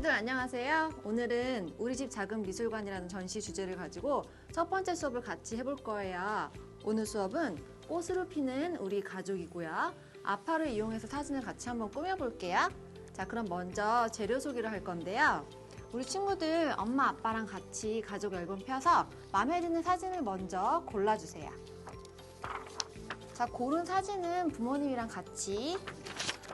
친구들 안녕하세요. 오늘은 우리 집 작은 미술관이라는 전시 주제를 가지고 첫 번째 수업을 같이 해볼 거예요. 오늘 수업은 꽃으로 피는 우리 가족이고요. 아파를 이용해서 사진을 같이 한번 꾸며볼게요. 자, 그럼 먼저 재료 소개를 할 건데요. 우리 친구들 엄마 아빠랑 같이 가족 앨범 펴서 마음에 드는 사진을 먼저 골라주세요. 자, 고른 사진은 부모님이랑 같이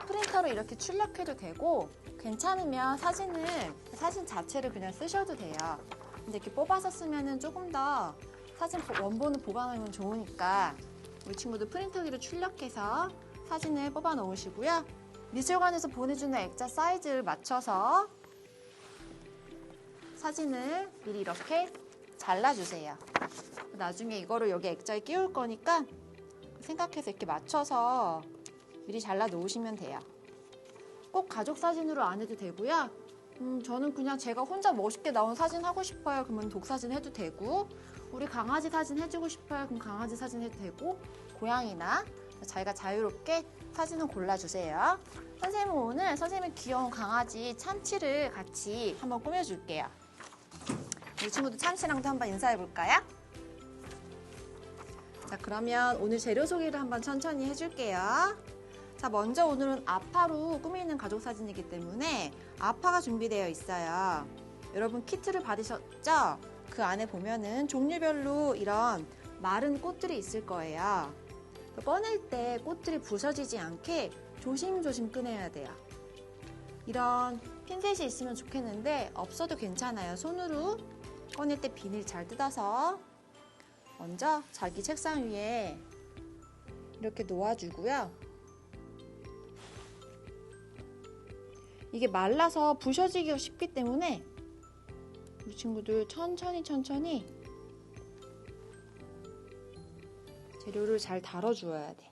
프린터로 이렇게 출력해도 되고 괜찮으면 사진을 사진 자체를 그냥 쓰셔도 돼요. 근데 이렇게 뽑아서 쓰면은 조금 더 사진 원본을 보관하면 좋으니까 우리 친구들 프린터기로 출력해서 사진을 뽑아 놓으시고요. 미술관에서 보내주는 액자 사이즈를 맞춰서 사진을 미리 이렇게 잘라주세요. 나중에 이거를 여기 액자에 끼울 거니까 생각해서 이렇게 맞춰서 미리 잘라 놓으시면 돼요. 꼭 가족 사진으로 안 해도 되고요. 음, 저는 그냥 제가 혼자 멋있게 나온 사진 하고 싶어요. 그러면 독사진 해도 되고, 우리 강아지 사진 해주고 싶어요. 그럼 강아지 사진 해도 되고, 고양이나 자기가 자유롭게 사진을 골라주세요. 선생님은 오늘 선생님의 귀여운 강아지 참치를 같이 한번 꾸며줄게요. 우리 친구들 참치랑도 한번 인사해볼까요? 자, 그러면 오늘 재료 소개를 한번 천천히 해줄게요. 자, 먼저 오늘은 아파로 꾸미는 가족 사진이기 때문에 아파가 준비되어 있어요. 여러분 키트를 받으셨죠? 그 안에 보면은 종류별로 이런 마른 꽃들이 있을 거예요. 꺼낼 때 꽃들이 부서지지 않게 조심조심 꺼내야 돼요. 이런 핀셋이 있으면 좋겠는데 없어도 괜찮아요. 손으로 꺼낼 때 비닐 잘 뜯어서 먼저 자기 책상 위에 이렇게 놓아주고요. 이게 말라서 부셔지기가 쉽기 때문에 우리 친구들 천천히 천천히 재료를 잘 다뤄주어야 돼.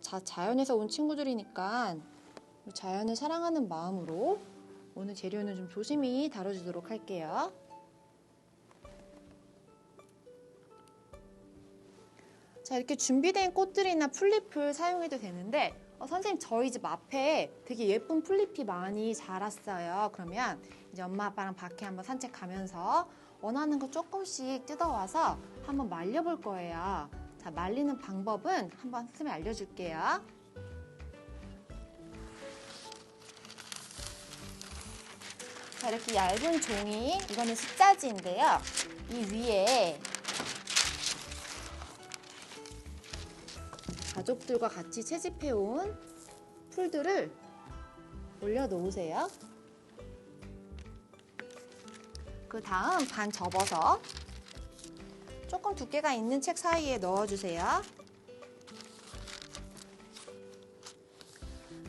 자, 자연에서 온 친구들이니까 자연을 사랑하는 마음으로 오늘 재료는 좀 조심히 다뤄주도록 할게요. 자, 이렇게 준비된 꽃들이나 풀잎을 사용해도 되는데 어, 선생님 저희 집 앞에 되게 예쁜 풀잎이 많이 자랐어요. 그러면 이제 엄마 아빠랑 밖에 한번 산책 가면서 원하는 거 조금씩 뜯어와서 한번 말려볼 거예요. 자, 말리는 방법은 한번 선생님이 알려줄게요. 자, 이렇게 얇은 종이, 이거는 습자지인데요. 이 위에 가족들과 같이 채집해온 풀들을 올려놓으세요. 그 다음 반 접어서 조금 두께가 있는 책 사이에 넣어주세요.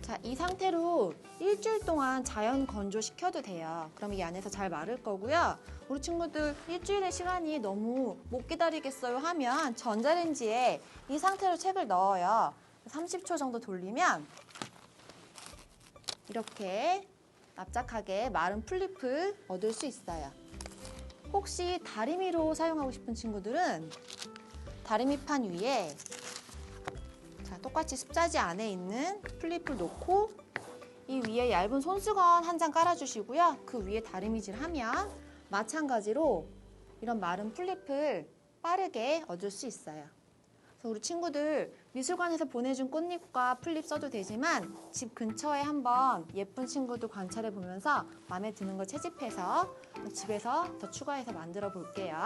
자, 이 상태로 일주일 동안 자연 건조시켜도 돼요. 그럼 이 안에서 잘 마를 거고요. 우리 친구들 일주일의 시간이 너무 못 기다리겠어요 하면 전자레인지에 이 상태로 책을 넣어요. 30초 정도 돌리면 이렇게 납작하게 마른 풀잎을 얻을 수 있어요. 혹시 다리미로 사용하고 싶은 친구들은 다리미판 위에 자, 똑같이 습자지 안에 있는 플립을 놓고 이 위에 얇은 손수건 한 장 깔아주시고요. 그 위에 다리미질 하면 마찬가지로 이런 마른 플립을 빠르게 얻을 수 있어요. 그래서 우리 친구들 미술관에서 보내준 꽃잎과 플립 써도 되지만 집 근처에 한번 예쁜 친구들 관찰해 보면서 마음에 드는 거 채집해서 집에서 더 추가해서 만들어 볼게요.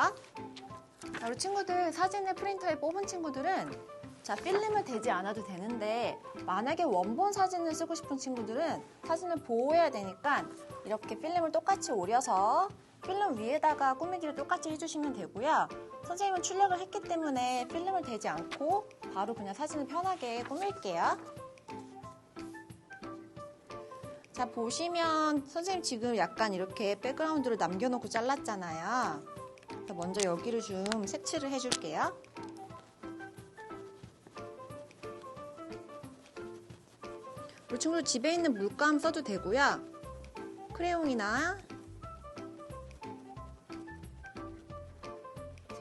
자, 우리 친구들 사진을 프린터에 뽑은 친구들은 자, 필름을 대지 않아도 되는데 만약에 원본 사진을 쓰고 싶은 친구들은 사진을 보호해야 되니까 이렇게 필름을 똑같이 오려서 필름 위에다가 꾸미기를 똑같이 해주시면 되고요. 선생님은 출력을 했기 때문에 필름을 대지 않고 바로 그냥 사진을 편하게 꾸밀게요. 자, 보시면 선생님 지금 약간 이렇게 백그라운드를 남겨놓고 잘랐잖아요. 먼저 여기를 좀 색칠을 해줄게요. 우리 친구들 집에 있는 물감 써도 되고요. 크레용이나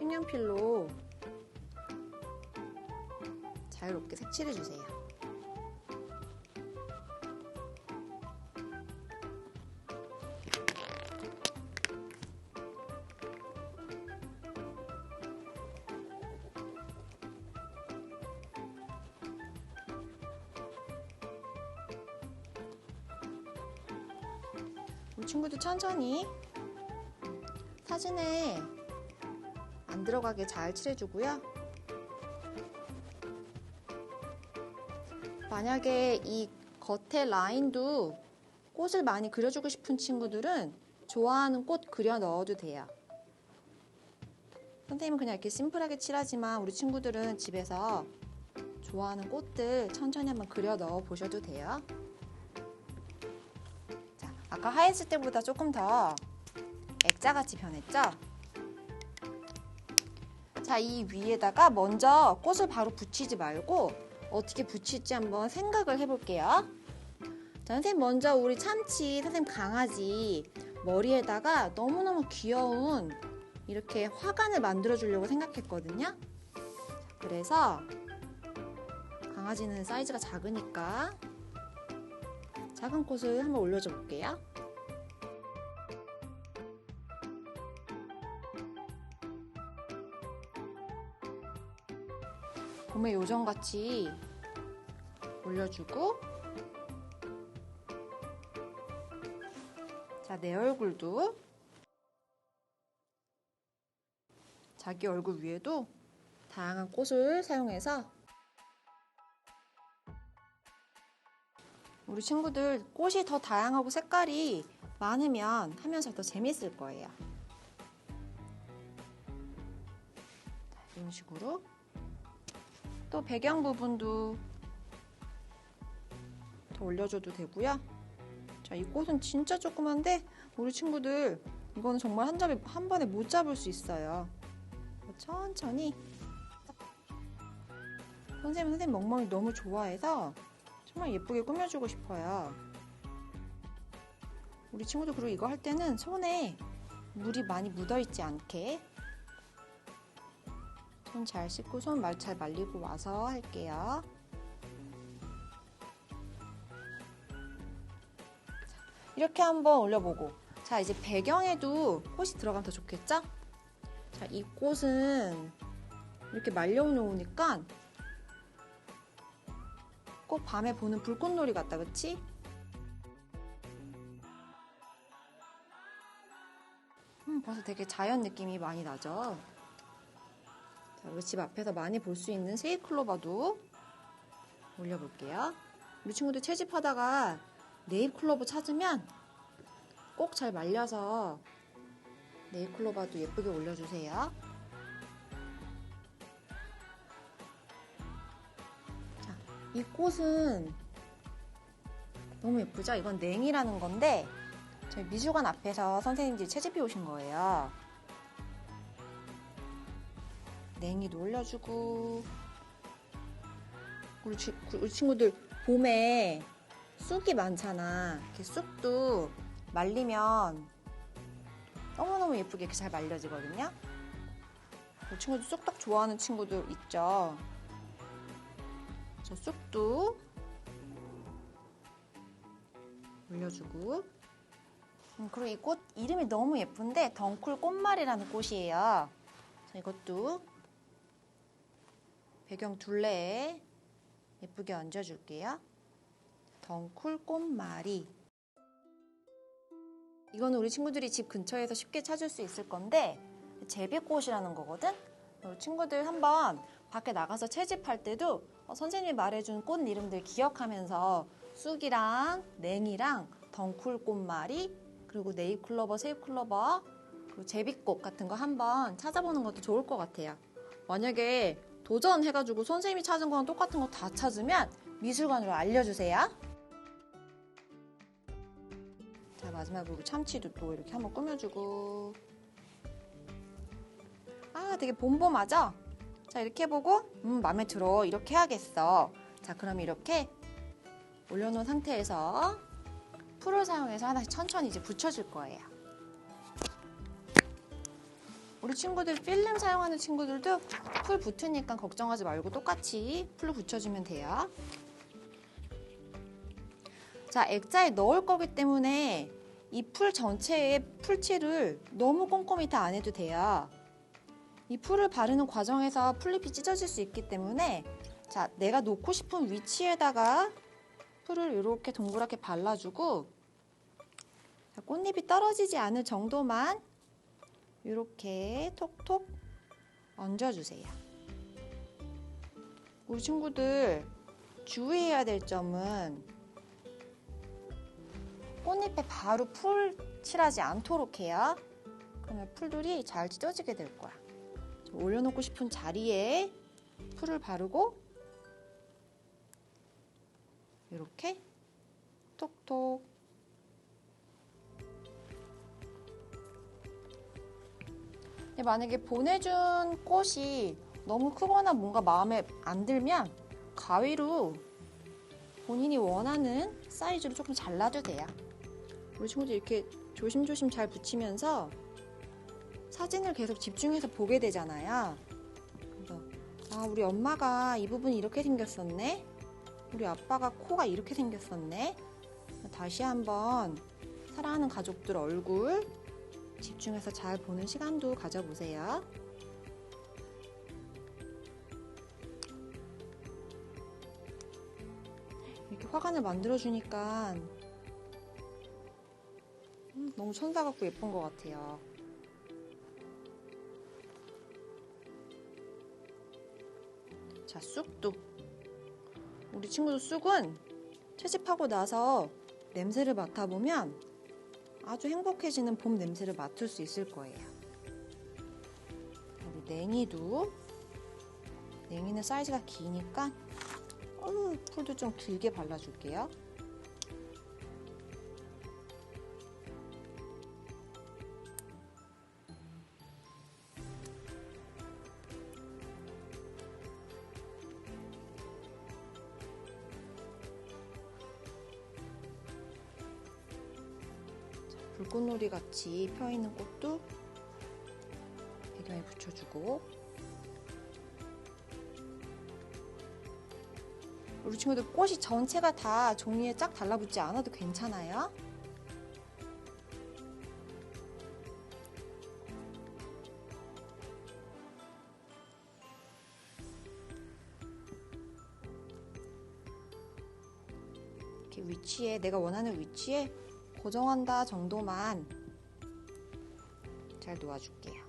색연필로 자유롭게 색칠해주세요. 우리 친구도 천천히 사진에 안 들어가게 잘 칠해주고요. 만약에 이 겉에 라인도 꽃을 많이 그려주고 싶은 친구들은 좋아하는 꽃 그려 넣어도 돼요. 선생님은 그냥 이렇게 심플하게 칠하지만 우리 친구들은 집에서 좋아하는 꽃들 천천히 한번 그려 넣어 보셔도 돼요. 자, 아까 하였을 때보다 조금 더 액자같이 변했죠? 자, 이 위에다가 먼저 꽃을 바로 붙이지 말고 어떻게 붙일지 한번 생각을 해볼게요. 자, 선생님 먼저 우리 참치, 선생님 강아지 머리에다가 너무너무 귀여운 이렇게 화관을 만들어 주려고 생각했거든요. 그래서 강아지는 사이즈가 작으니까 작은 꽃을 한번 올려줘 볼게요. 봄의 요정같이 올려주고 자, 내 얼굴도 자기 얼굴 위에도 다양한 꽃을 사용해서 우리 친구들 꽃이 더 다양하고 색깔이 많으면 하면서 더 재밌을 거예요. 자, 이런 식으로 또 배경 부분도 더 올려줘도 되고요. 자, 이 꽃은 진짜 조그만데 우리 친구들 이거는 정말 한 잡에 한 번에 못 잡을 수 있어요. 천천히 선생님 선생님 멍멍이 너무 좋아해서 정말 예쁘게 꾸며주고 싶어요. 우리 친구들 그리고 이거 할 때는 손에 물이 많이 묻어있지 않게 손 잘 씻고 손 잘 말리고 와서 할게요. 이렇게 한번 올려보고 자 이제 배경에도 꽃이 들어가면 더 좋겠죠? 자, 이 꽃은 이렇게 말려놓으니까 꼭 밤에 보는 불꽃놀이 같다, 그치? 음, 벌써 되게 자연 느낌이 많이 나죠? 자, 우리 집 앞에서 많이 볼 수 있는 세이클로바도 올려볼게요. 우리 친구들 채집하다가 네잎클로버 찾으면 꼭 잘 말려서 네잎클로바도 예쁘게 올려주세요. 자, 이 꽃은 너무 예쁘죠? 이건 냉이라는 건데 저희 미술관 앞에서 선생님들이 채집해 오신 거예요. 냉이도 올려주고 우리, 지, 우리 친구들 봄에 쑥이 많잖아. 이렇게 쑥도 말리면 너무너무 예쁘게 이렇게 잘 말려지거든요. 이 친구들 쑥떡 좋아하는 친구들 있죠. 저 쑥도 올려주고 음, 그리고 이 꽃 이름이 너무 예쁜데 덩쿨 꽃말이라는 꽃이에요. 자, 이것도 배경 둘레에 예쁘게 얹어줄게요. 덩쿨 꽃말이 이거는 우리 친구들이 집 근처에서 쉽게 찾을 수 있을 건데 제비꽃이라는 거거든. 우리 친구들 한번 밖에 나가서 채집할 때도 어, 선생님이 말해준 꽃 이름들 기억하면서 쑥이랑 냉이랑 덩쿨 꽃말이 그리고 네잎클로버, 세잎클로버 그리고 제비꽃 같은 거 한번 찾아보는 것도 좋을 것 같아요. 만약에 도전해가지고 선생님이 찾은 거랑 똑같은 거 다 찾으면 미술관으로 알려주세요. 자 마지막으로 참치도 또 이렇게 한번 꾸며주고 아 되게 봄봄하죠? 자 이렇게 해보고 음 마음에 들어 이렇게 해야겠어 자 그럼 이렇게 올려놓은 상태에서 풀을 사용해서 하나씩 천천히 이제 붙여줄 거예요 우리 친구들 필름 사용하는 친구들도 풀 붙으니까 걱정하지 말고 똑같이 풀로 붙여주면 돼요 자, 액자에 넣을 거기 때문에 이 풀 전체에 풀칠을 너무 꼼꼼히 다 안 해도 돼요. 이 풀을 바르는 과정에서 풀잎이 찢어질 수 있기 때문에 자, 내가 놓고 싶은 위치에다가 풀을 이렇게 동그랗게 발라주고 자, 꽃잎이 떨어지지 않을 정도만 이렇게 톡톡 얹어주세요. 우리 친구들 주의해야 될 점은 꽃잎에 바로 풀 칠하지 않도록 해요. 그러면 풀들이 잘 찢어지게 될 거야. 올려놓고 싶은 자리에 풀을 바르고 이렇게 톡톡 만약에 보내준 꽃이 너무 크거나 뭔가 마음에 안 들면 가위로 본인이 원하는 사이즈로 조금 잘라도 돼요. 우리 친구들 이렇게 조심조심 잘 붙이면서 사진을 계속 집중해서 보게 되잖아요. 그래서 아 우리 엄마가 이 부분이 이렇게 생겼었네. 우리 아빠가 코가 이렇게 생겼었네. 다시 한번 사랑하는 가족들 얼굴 집중해서 잘 보는 시간도 가져보세요. 이렇게 화관을 만들어주니까 음, 너무 천사 같고 예쁜 것 같아요. 자, 쑥도. 우리 친구도 쑥은 채집하고 나서 냄새를 맡아보면 아주 행복해지는 봄 냄새를 맡을 수 있을 거예요. 우리 냉이도 냉이는 사이즈가 기니까 어, 풀도 좀 길게 발라줄게요. 꽃놀이 같이 펴 있는 꽃도 배경에 붙여주고 우리 친구들 꽃이 전체가 다 종이에 쫙 달라붙지 않아도 괜찮아요. 이렇게 위치에 내가 원하는 위치에 고정한다 정도만 잘 놓아줄게요.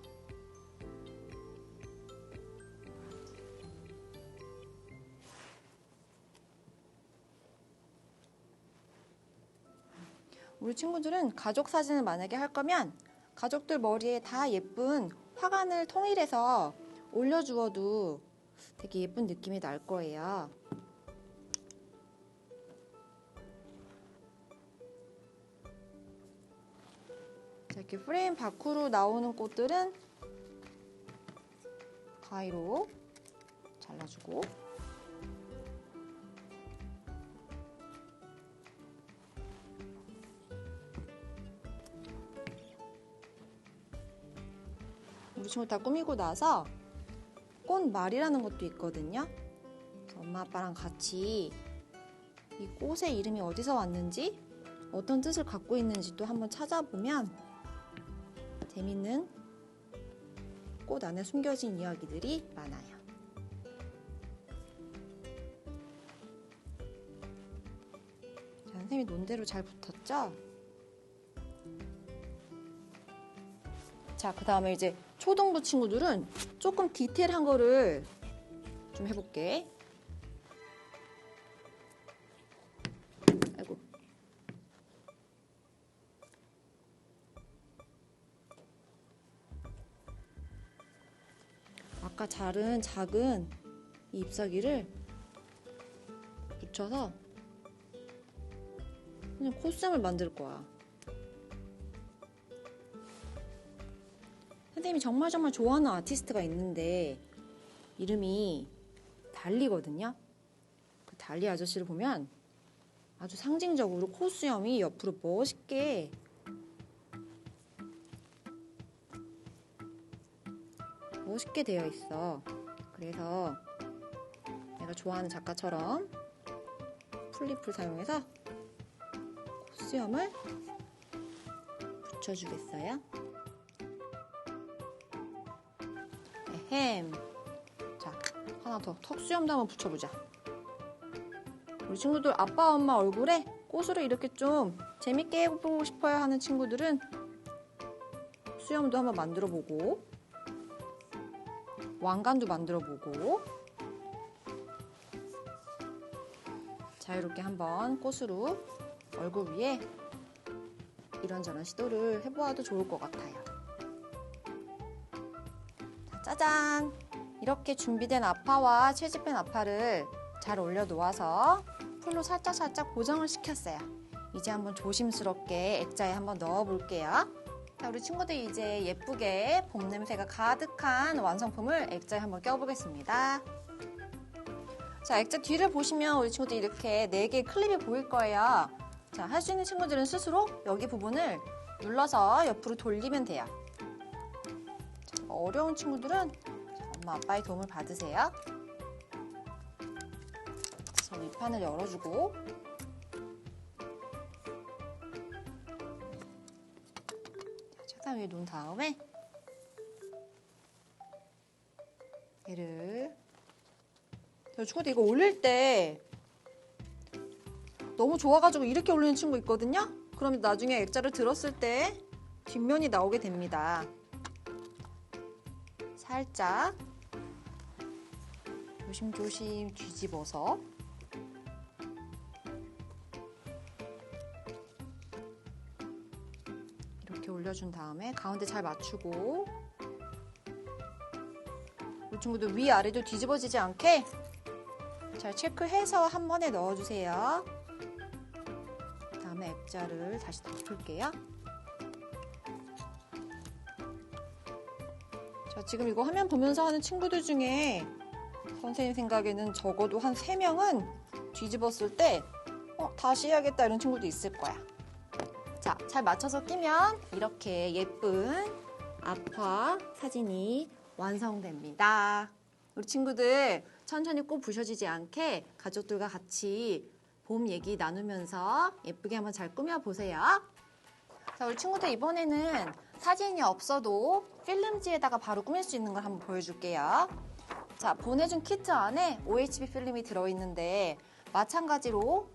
우리 친구들은 가족 사진을 만약에 할 거면 가족들 머리에 다 예쁜 화관을 통일해서 올려주어도 되게 예쁜 느낌이 날 거예요. 이렇게 프레임 밖으로 나오는 꽃들은 가위로 잘라주고 우리 친구 다 꾸미고 나서 꽃말이라는 것도 있거든요. 엄마 아빠랑 같이 이 꽃의 이름이 어디서 왔는지 어떤 뜻을 갖고 있는지 또 한번 찾아보면 재밌는 꽃 안에 숨겨진 이야기들이 많아요. 자, 선생님이 논대로 잘 붙었죠? 자, 그 다음에 이제 초등부 친구들은 조금 디테일한 거를 좀 해볼게. 아이고. 아까 자른 작은 이 잎사귀를 붙여서 그냥 코스염을 만들 거야. 선생님이 정말 정말 좋아하는 아티스트가 있는데 이름이 달리거든요. 그 달리 아저씨를 보면 아주 상징적으로 코 수염이 옆으로 멋있게 멋있게 되어 있어. 그래서 내가 좋아하는 작가처럼 플리풀 사용해서 코수염을 붙여주겠어요. 햄. 자, 하나 더. 턱수염도 한번 붙여보자. 우리 친구들 아빠, 엄마 얼굴에 꽃으로 이렇게 좀 재밌게 해보고 싶어요 하는 친구들은 수염도 한번 만들어 보고 왕관도 만들어 보고 자유롭게 한번 꽃으로 얼굴 위에 이런저런 시도를 해보아도 좋을 것 같아요. 자, 짜잔! 이렇게 준비된 아파와 채집된 아파를 잘 올려놓아서 풀로 살짝살짝 고정을 시켰어요. 이제 한번 조심스럽게 액자에 한번 넣어볼게요. 자, 우리 친구들 이제 예쁘게 봄 냄새가 가득한 완성품을 액자에 한번 껴보겠습니다. 자, 액자 뒤를 보시면 우리 친구들 이렇게 4개의 클립이 보일 거예요. 자, 할 수 있는 친구들은 스스로 여기 부분을 눌러서 옆으로 돌리면 돼요. 자, 어려운 친구들은 엄마 아빠의 도움을 받으세요. 자, 윗판을 열어주고 자, 최단 위에 놓은 다음에 얘를 저 친구들 이거 올릴 때 너무 좋아가지고 이렇게 올리는 친구 있거든요. 그러면 나중에 액자를 들었을 때 뒷면이 나오게 됩니다. 살짝 조심조심 뒤집어서 올려준 다음에 가운데 잘 맞추고 우리 친구들 위아래도 뒤집어지지 않게 잘 체크해서 한 번에 넣어주세요. 다음에 액자를 다시 덮을게요. 자, 지금 이거 화면 보면서 하는 친구들 중에 선생님 생각에는 적어도 한 3명은 뒤집었을 때 어, 다시 해야겠다 이런 친구도 있을 거야. 자, 잘 맞춰서 끼면 이렇게 예쁜 아파 사진이 완성됩니다. 우리 친구들 천천히 꼭 부셔지지 않게 가족들과 같이 봄 얘기 나누면서 예쁘게 한번 잘 꾸며보세요. 자, 우리 친구들 이번에는 사진이 없어도 필름지에다가 바로 꾸밀 수 있는 걸 한번 보여줄게요. 자, 보내준 키트 안에 OHB 필름이 들어있는데 마찬가지로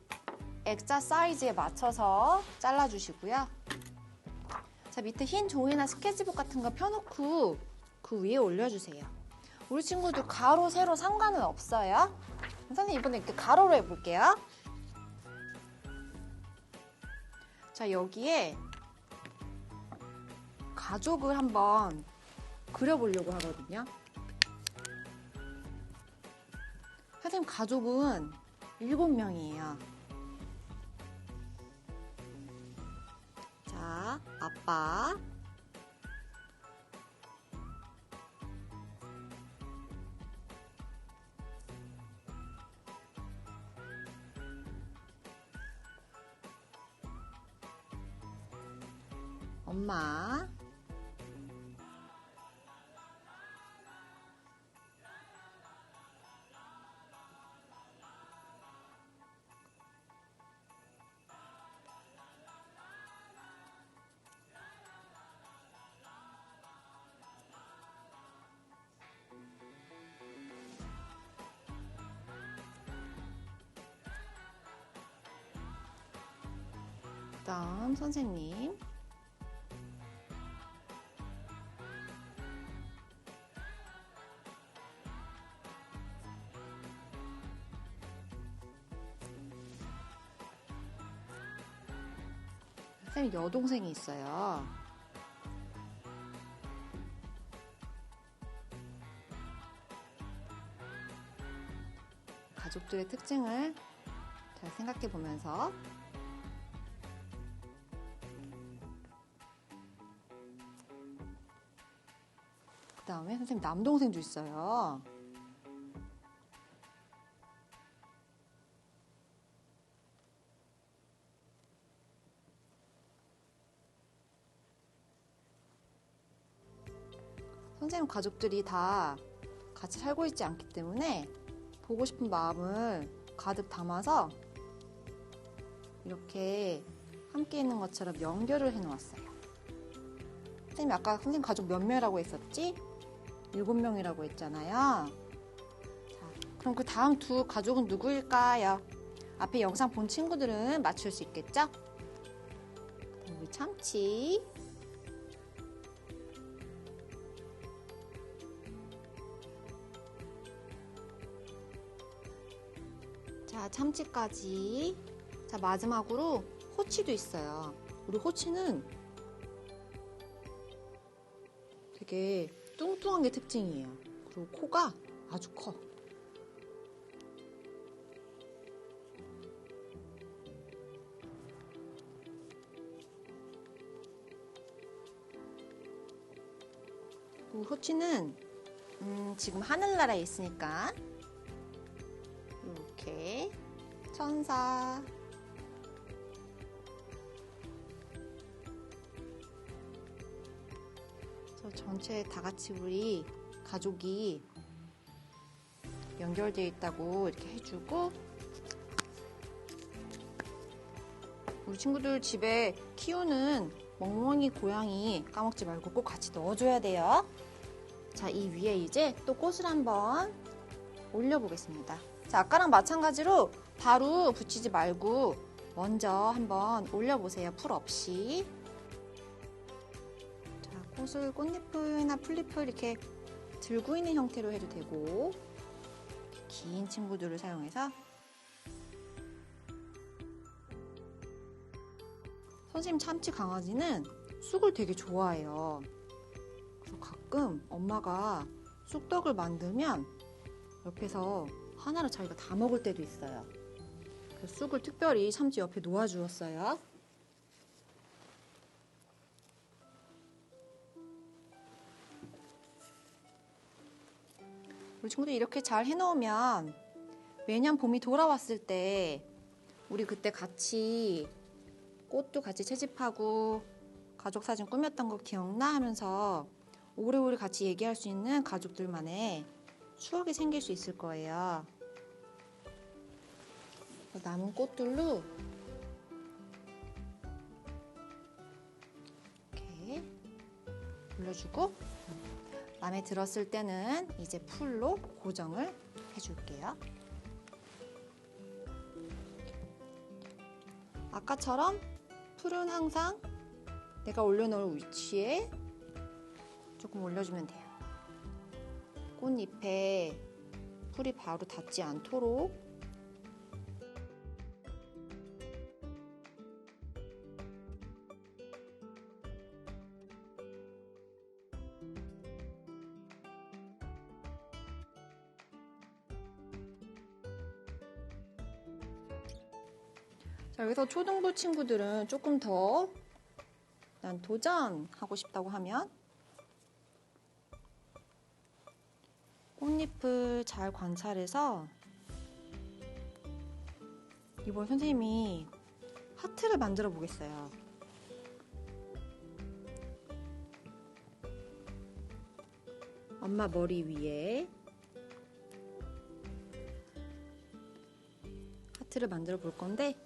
액자 사이즈에 맞춰서 잘라주시고요. 자, 밑에 흰 종이나 스케치북 같은 거 펴놓고 그 위에 올려주세요. 우리 친구들 가로, 세로 상관은 없어요. 선생님 이번에 이렇게 가로로 해볼게요. 자, 여기에 가족을 한번 그려보려고 하거든요. 선생님 가족은 7명이에요. 아빠, 엄마, 그다음 선생님. 선생님 여동생이 있어요. 가족들의 특징을 잘 생각해 보면서 그 다음에 선생님 남동생도 있어요. 선생님 가족들이 다 같이 살고 있지 않기 때문에 보고 싶은 마음을 가득 담아서 이렇게 함께 있는 것처럼 연결을 해 놓았어요. 선생님 아까 선생님 가족 몇 명이라고 했었지? 일곱 명이라고 했잖아요. 자, 그럼 그 다음 두 가족은 누구일까요? 앞에 영상 본 친구들은 맞출 수 있겠죠? 참치. 자, 참치까지. 자, 마지막으로 호치도 있어요. 우리 호치는 되게 뚱뚱한 게 특징이에요. 그리고 코가 아주 커. 그리고 호치는 음, 지금 하늘나라에 있으니까 이렇게 천사 전체 다 같이 우리 가족이 연결되어 있다고 이렇게 해주고 우리 친구들 집에 키우는 멍멍이 고양이 까먹지 말고 꼭 같이 넣어줘야 돼요. 자, 이 위에 이제 또 꽃을 한번 올려보겠습니다. 자, 아까랑 마찬가지로 바로 붙이지 말고 먼저 한번 올려보세요. 풀 없이. 자, 꽃을 꽃잎이나 풀잎을 이렇게 들고 있는 형태로 해도 되고 긴 친구들을 사용해서 선생님 참치 강아지는 쑥을 되게 좋아해요. 그래서 가끔 엄마가 쑥떡을 만들면 옆에서 하나를 자기가 다 먹을 때도 있어요. 쑥을 특별히 참치 옆에 놓아주었어요. 우리 친구들 이렇게 잘 해놓으면 매년 봄이 돌아왔을 때 우리 그때 같이 꽃도 같이 채집하고 가족 사진 꾸몄던 거 기억나 하면서 오래오래 같이 얘기할 수 있는 가족들만의 추억이 생길 수 있을 거예요. 남은 꽃들로 이렇게 올려주고 마음에 들었을 때는 이제 풀로 고정을 해줄게요. 아까처럼 풀은 항상 내가 올려놓을 위치에 조금 올려주면 돼요. 꽃잎에 풀이 바로 닿지 않도록 자, 여기서 초등부 친구들은 조금 더 난 도전하고 싶다고 하면 꽃잎을 잘 관찰해서 이번 선생님이 하트를 만들어 보겠어요. 엄마 머리 위에 하트를 만들어 볼 건데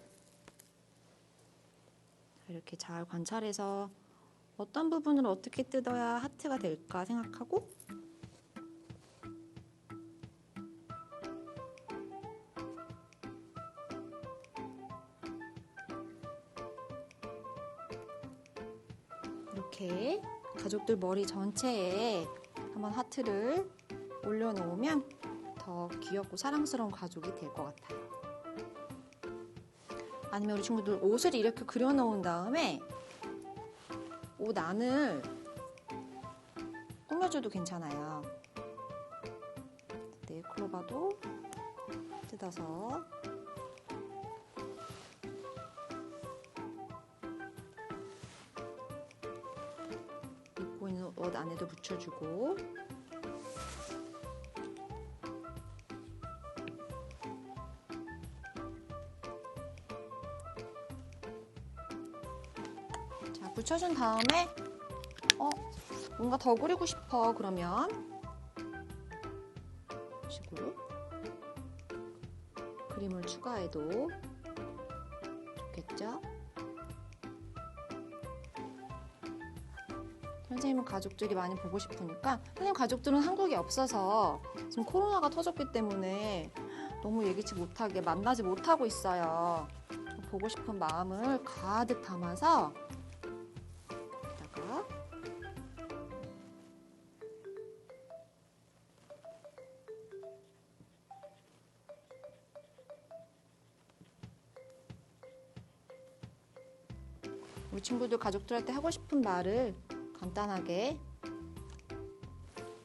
이렇게 잘 관찰해서 어떤 부분을 어떻게 뜯어야 하트가 될까 생각하고 이렇게 가족들 머리 전체에 한번 하트를 올려놓으면 더 귀엽고 사랑스러운 가족이 될 것 같아요. 아니면 우리 친구들 옷을 이렇게 그려 놓은 다음에 옷 안을 꾸며줘도 괜찮아요. 네, 클로바도 뜯어서 입고 있는 옷 안에도 붙여주고 자, 붙여준 다음에 어 뭔가 더 그리고 싶어 그러면 식으로 그림을 추가해도 좋겠죠? 선생님은 가족들이 많이 보고 싶으니까 선생님 가족들은 한국에 없어서 지금 코로나가 터졌기 때문에 너무 예기치 못하게 만나지 못하고 있어요. 보고 싶은 마음을 가득 담아서 친구들 가족들한테 하고 싶은 말을 간단하게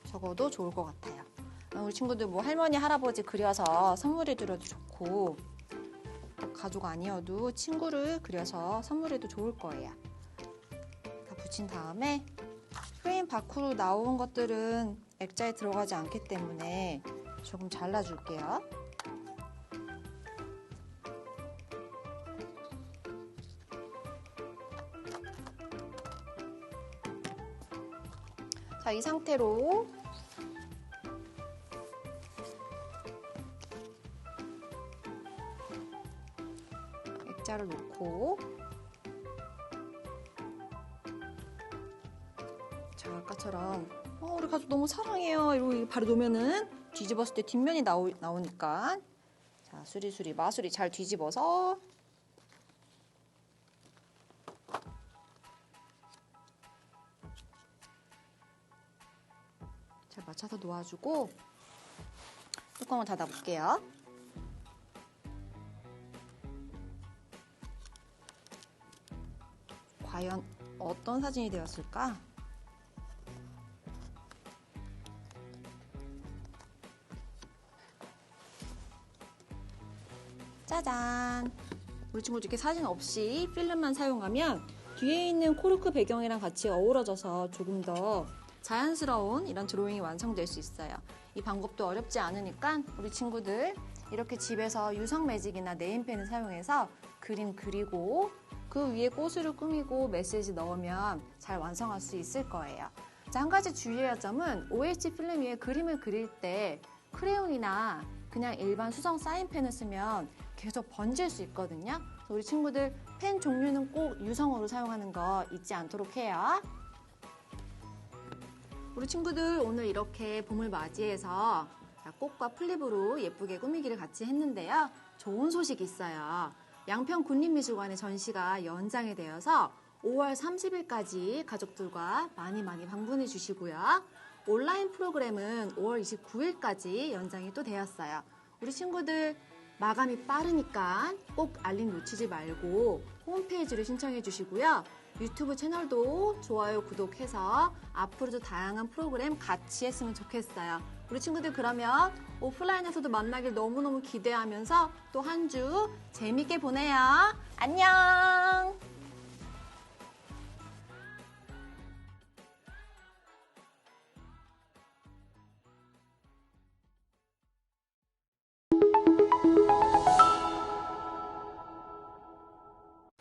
적어도 좋을 것 같아요. 우리 친구들 뭐 할머니, 할아버지 그려서 선물해 드려도 좋고 가족 아니어도 친구를 그려서 선물해도 좋을 거예요. 다 붙인 다음에 프레임 밖으로 나온 것들은 액자에 들어가지 않기 때문에 조금 잘라줄게요. 이 상태로. 액자를 놓고. 자, 아까처럼 어, 우리 가족 너무 사랑해요. 이러고 바로 놓으면은 뒤집었을 때 뒷면이 나오, 나오니까. 자, 수리수리 마수리 잘 뒤집어서 잘 맞춰서 놓아주고 뚜껑을 닫아볼게요. 과연 어떤 사진이 되었을까? 짜잔! 우리 친구들 이렇게 사진 없이 필름만 사용하면 뒤에 있는 코르크 배경이랑 같이 어우러져서 조금 더 자연스러운 이런 드로잉이 완성될 수 있어요. 이 방법도 어렵지 않으니까 우리 친구들 이렇게 집에서 유성 매직이나 네임펜을 사용해서 그림 그리고 그 위에 꽃으로 꾸미고 메시지 넣으면 잘 완성할 수 있을 거예요. 자, 한 가지 주의해야 할 점은 OH 필름 위에 그림을 그릴 때 크레용이나 그냥 일반 수성 사인펜을 쓰면 계속 번질 수 있거든요. 우리 친구들 펜 종류는 꼭 유성으로 사용하는 거 잊지 않도록 해요. 우리 친구들 오늘 이렇게 봄을 맞이해서 꽃과 플립으로 예쁘게 꾸미기를 같이 했는데요. 좋은 소식이 있어요. 양평 국립미술관의 전시가 연장이 되어서 5월 30일까지 가족들과 많이 많이 방문해 주시고요. 온라인 프로그램은 5월 29일까지 연장이 또 되었어요. 우리 친구들 마감이 빠르니까 꼭 알림 놓치지 말고 홈페이지를 신청해 주시고요. 유튜브 채널도 좋아요, 구독해서 앞으로도 다양한 프로그램 같이 했으면 좋겠어요. 우리 친구들 그러면 오프라인에서도 만나길 너무너무 기대하면서 또 한 주 재밌게 보내요. 안녕!